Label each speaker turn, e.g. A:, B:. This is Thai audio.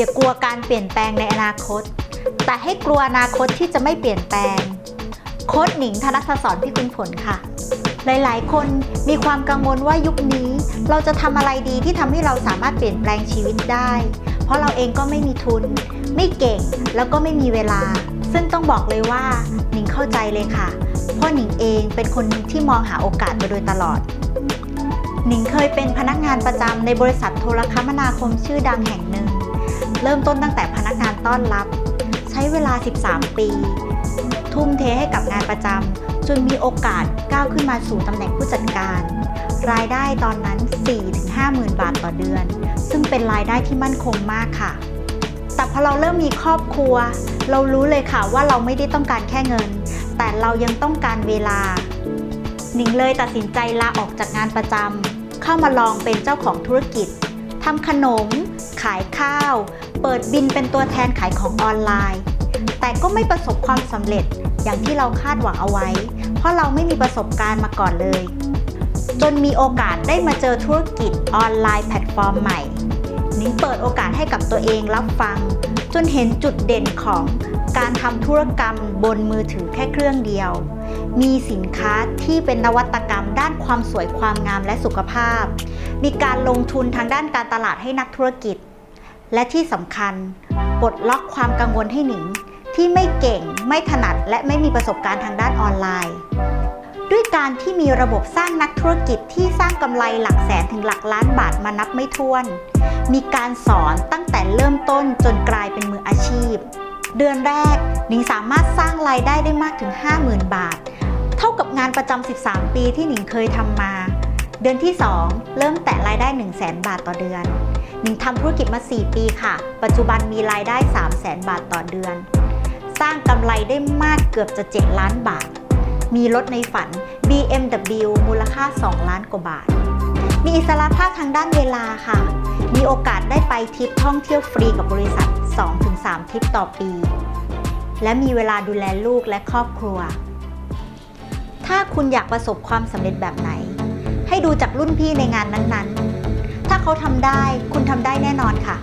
A: อย่ากลัวการเปลี่ยนแปลงในอนาคต แต่ให้กลัวอนาคตที่จะไม่เปลี่ยนแปลง โค้ดหนิงธนัทสอนพี่คุณผลค่ะ หลายๆ คนมีความกังวลว่ายุคนี้ เราจะทำอะไรดีที่ทำให้เราสามารถเปลี่ยนแปลงชีวิตได้ เพราะเราเองก็ไม่มีทุน ไม่เก่งแล้วก็ไม่มีเวลา ซึ่งต้องบอกเลยว่า หนิงเข้าใจเลยค่ะ เพราะหนิงเองเป็นคนที่มองหาโอกาสมาโดยตลอดหนิงเคยเป็นพนักงานประจำในบริษัทโทรคมนาคมชื่อดังแห่งหนึ่ง เริ่มต้นตั้งแต่พนักงานต้อนรับ ใช้เวลา 13 ปี ทุ่มเทให้กับงานประจำจนมีโอกาสก้าวขึ้นมาสู่ตำแหน่งผู้จัดการ รายได้ตอนนั้น 4-5หมื่นบาทต่อเดือน ซึ่งเป็นรายได้ที่มั่นคงมากค่ะ แต่พอเราเริ่มมีครอบครัว เรารู้เลยค่ะว่าเราไม่ได้ต้องการแค่เงิน แต่เรายังต้องการเวลาหนิงเลยตัดสินใจลาออกจากงานประจำเข้ามาลองเป็นเจ้าของธุรกิจทำขนม ขายข้าว เปิดบินเป็นตัวแทนขายของออนไลน์ แต่ก็ไม่ประสบความสำเร็จอย่างที่เราคาดหวังเอาไว้ เพราะเราไม่มีประสบการณ์มาก่อนเลย จนมีโอกาสได้มาเจอธุรกิจออนไลน์แพลตฟอร์มใหม่นิ้งเปิดโอกาสให้กับตัวเองรับฟัง จนเห็นจุดเด่นของการทำธุรกรรมบนมือถือแค่เครื่องเดียว มีสินค้าที่เป็นนวัตกรรมด้านความสวยความงามและสุขภาพ มีการลงทุนทางด้านการตลาดให้นักธุรกิจ และที่สำคัญปลดล็อกความกังวลให้หนิง ที่ไม่เก่งไม่ถนัดและไม่มีประสบการณ์ทางด้านออนไลน์ ด้วยการที่มีระบบสร้างนักธุรกิจที่สร้างกำไรหลักแสนถึงหลักล้านบาทมานับไม่ถ้วน มีการสอนตั้งแต่เริ่มต้นจนกลายเป็นมืออาชีพ เดือนแรกหนิงสามารถสร้างรายได้ได้มากถึง 50,000 บาท เท่ากับงานประจำ 13 ปีที่หนิงเคยทำมา เดือนที่ 2 เริ่มแตะรายได้ 1 0 0 0 0 0บาทต่อเดือน หนิงทำธุรกิจมา 4 ปีค่ะ ปัจจุบันมีรายได้ 3 0 0 0 0 0บาทต่อเดือน สร้างกำไรได้มากเกือบจะ 7 ล้านบาท มีรถในฝัน BMW มูลค่า 2 ล้านกว่าบาท มีอิสระภาพทางด้านเวลาค่ะ มีโอกาสได้ไปทริปท่องเที่ยวฟรีกับบริษัท 2-3ทริปต่อปี และมีเวลาดูแลลูกและครอบครัว ถ้าคุณอยากประสบความสำเร็จแบบไหน ให้ดูจากรุ่นพี่ในงานนั้นๆ ถ้าเขาทำได้ คุณทำได้แน่นอนค่ะ